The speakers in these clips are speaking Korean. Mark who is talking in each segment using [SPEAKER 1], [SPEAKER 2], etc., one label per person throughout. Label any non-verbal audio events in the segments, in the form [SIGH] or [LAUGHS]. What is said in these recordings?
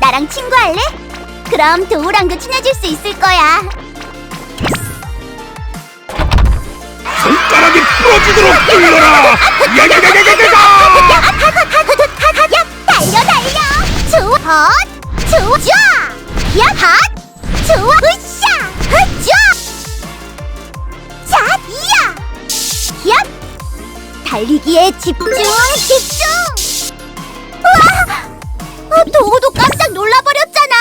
[SPEAKER 1] 나랑 친구할래? 그럼 도우랑도 친해질 수 있을 거야.
[SPEAKER 2] 손가락이 부러지도록 찔러라! 야야야야야야 야!
[SPEAKER 1] 달려 달려! 좋아! 헛! 좋아! 야! 헛! 좋아! 으쌰! 으쌰! 자! 이야! 야! 달리기에 집중! 집중! 도우도 깜짝 놀라버렸잖아!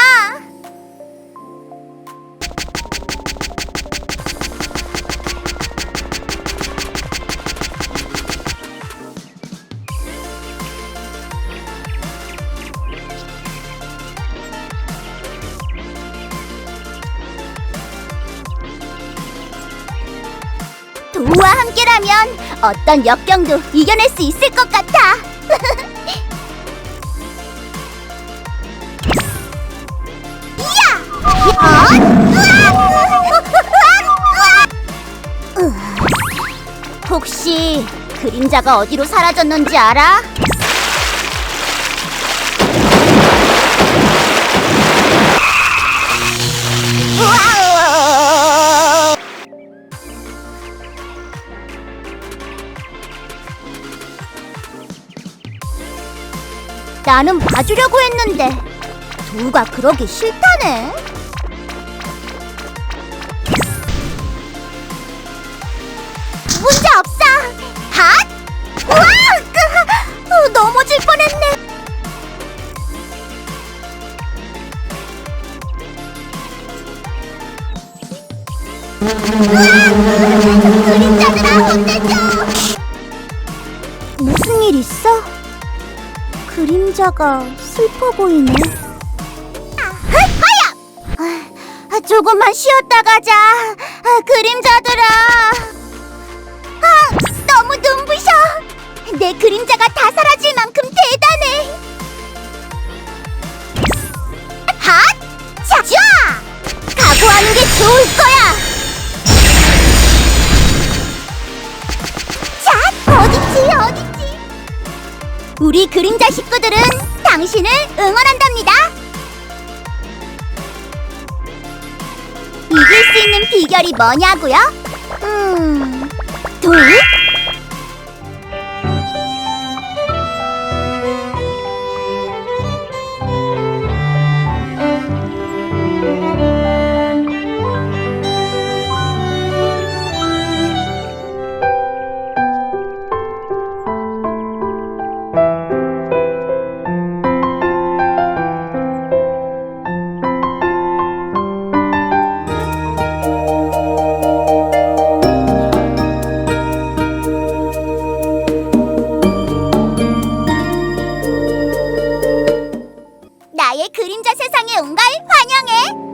[SPEAKER 1] 도우와 함께라면 어떤 역경도 이겨낼 수 있을 것 같아. [LAUGHS] [LAUGHS] 혹시 그림자가 어디로 사라졌는지 알아? 나는 봐주려고 했는데 도우가 그러기 싫다네. 문제 없어. 핫! 어, 넘어질 뻔했네. 그림자들아 혼내줘. 무슨 일 있어? 그림자가 슬퍼 보이네. 하야! 아, 조금만 쉬었다 가자. 아, 그림자들아. 아, 너무 눈부셔. 내 그림자가 다 사라질 만큼 대단해. 핫! 자, 자! 각오하는 게 좋을 거야. 자, 어딨지, 어딨지? 우리 그림자 식구들은 당신을 응원한답니다. 이길 수 있는 비결이 뭐냐고요? 음, 돌? 세상에 온 걸 환영해.